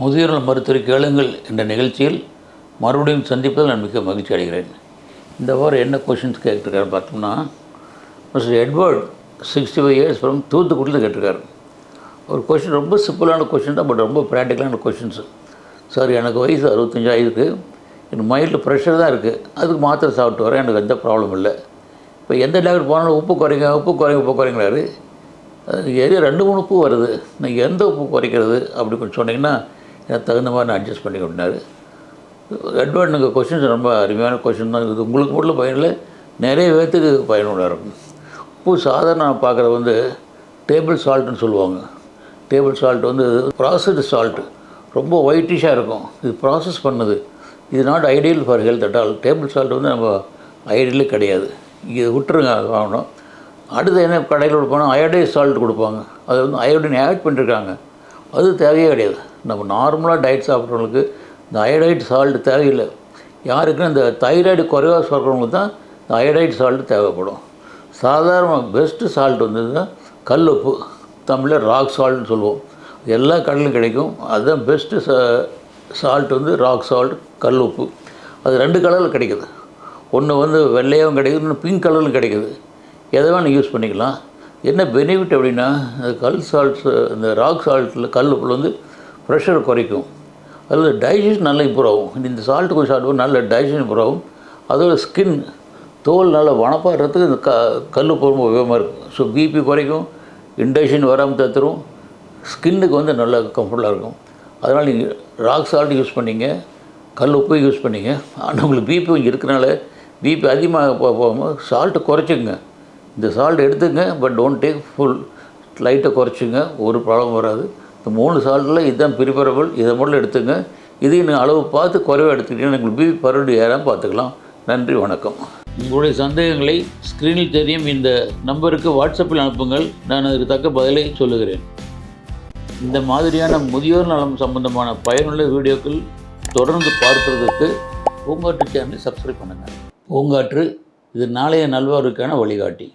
முதியோர் மருத்துவரை கேளுங்கள் என்ற நிகழ்ச்சியில் மறுபடியும் சந்திப்பதில் நான் மிக மகிழ்ச்சி அடைகிறேன். இந்த வாரம் என்ன கொஷின்ஸ் கேட்டிருக்காரு பார்த்தோம்னா Mr Edward sixty five years from தூத்துக்குடியில் கேட்டிருக்காரு. ஒரு கொஷின் ரொம்ப சிம்பிளான கொஷின் தான் பட் ரொம்ப ப்ராக்டிக்கலான கொஷின்ஸு சார் எனக்கு வயசு அறுபத்தஞ்சு ஆயிருக்கு. எனக்கு மைண்டில் ப்ரெஷர் தான் இருக்குது அதுக்கு மாத்திரை சாப்பிட்டு வரேன் எனக்கு எந்த ப்ராப்ளம் இல்லை. இப்போ எந்த டாக்டர் போனாலும் உப்பு குறைங்க உப்பு குறைங்க உப்பு குறைங்கிறாரு அது எது ரெண்டு மூணு உப்பு வருது. நீங்கள் எந்த உப்பு குறைக்கிறது? அப்படி கொஞ்சம் சொன்னீங்கன்னா எனக்கு தகுந்த மாதிரி நான் அட்ஜஸ்ட் பண்ணி கொண்டார். எட்வர்ட் நீங்கள் கொஷின்ஸ் ரொம்ப அருமையான கொஷின் தான். இது உங்களுக்கு மட்டும் பயனில்லை நிறைய பேர்த்துக்கு பயனுள்ளதாக இருக்கும் உப்பு சாதாரண நான் பார்க்குறது வந்து டேபிள் சால்ட்டுன்னு சொல்லுவாங்க. டேபிள் சால்ட் வந்து ப்ராசஸ்டு சால்ட்டு ரொம்ப ஒயிட்டிஷாக இருக்கும். இது ப்ராசஸ் பண்ணுது. இது not ideal for health at all table salt வந்து நம்ம ஐடியலே கிடையாது. இது விட்டுருங்க அது வாங்கணும். அடுத்து என்ன கடையில் போனால் அயோடைஸ் சால்ட் கொடுப்பாங்க. அது வந்து அயோடின் ஆட் பண்ணியிருக்காங்க அது தேவையே கிடையாது. நம்ம நார்மலாக டயட் சாப்பிட்றவங்களுக்கு இந்த அயோடைட் சால்ட் தேவையில்லை. யாருக்குன்னா இந்த தைராய்டு குறைவாக சொல்கிறவங்களுக்கு தான் இந்த அயோடைட் சால்ட் தேவைப்படும். சாதாரண பெஸ்ட்டு சால்ட் வந்து தான் கல் உப்பு தமிழில் ராக் சால்ட்னு சொல்லுவோம். எல்லா கடலும் கிடைக்கும். அதுதான் பெஸ்ட்டு சா சால்ட் வந்து ராக் சால்ட் கல் உப்பு அது ரெண்டு கலரில் கிடைக்குது. ஒன்று வந்து வெள்ளையாகவும் கிடைக்குது இன்னும் பிங்க் கலரும் கிடைக்குது. எதை வேணால் யூஸ் பண்ணிக்கலாம். என்ன பெனிஃபிட் அப்படின்னா கல் சால்ட்ஸ் இந்த ராக் சால்ட்டில் கல் உப்பில் வந்து ப்ரெஷர் குறைக்கும். அதில் டைஜஷன் நல்லா இம்ப்ரூவ் ஆகும் இந்த சால்ட் கொஞ்சம் சாப்பிடுவோம் நல்ல டைஜஷன் இம்ப்ரூவ் ஆகும் அதோட ஸ்கின் தோல் நல்லா வனப்பாடுறதுக்கு இந்த க கல் ரொம்ப உபயோகமாக இருக்கும். ஸோ பிபி குறைக்கும். இன்டைஜஷன் வராமல் தத்துரும் ஸ்கின்னுக்கு வந்து நல்லா கம்ஃபர்டபுளாக இருக்கும். அதனால் நீங்கள் ராக் சால்ட் யூஸ் பண்ணிங்க. கல் உப்பு யூஸ் பண்ணிங்க. ஆனால் உங்களுக்கு பிபி கொஞ்சம் இருக்கிறனால பிபி அதிகமாக போகாமல் சால்ட்டு குறைச்சிங்க இந்த சால்ட் எடுத்துங்க பட் டோன்ட் டேக் ஃபுல் லைட்டை குறைச்சிங்க ஒரு ப்ராப்ளம் வராது. இந்த மூணு சால்ட்டில் இதுதான் ப்ரிஃபரபிள் இதை மட்டும் எடுத்துங்க. இதையும் நீங்கள் அளவு பார்த்து குறைவாக எடுத்துக்கிட்டீங்கன்னா உங்களுக்கு பிபி பரவடி ஏறாமல் பார்த்துக்கலாம். நன்றி வணக்கம். உங்களுடைய சந்தேகங்களை ஸ்க்ரீனில் தெரியும். இந்த நம்பருக்கு வாட்ஸ்அப்பில் அனுப்புங்கள். நான் அதுக்கு தக்க பதிலை சொல்லுகிறேன். இந்த மாதிரியான முதியோர் நலம் சம்பந்தமான பயனுள்ள வீடியோக்கள் தொடர்ந்து பார்க்குறதுக்கு பூங்காற்று சேனலை சப்ஸ்கிரைப் பண்ணுங்கள் பூங்காற்று இது நாளைய நல்வாருக்கான வழிகாட்டி.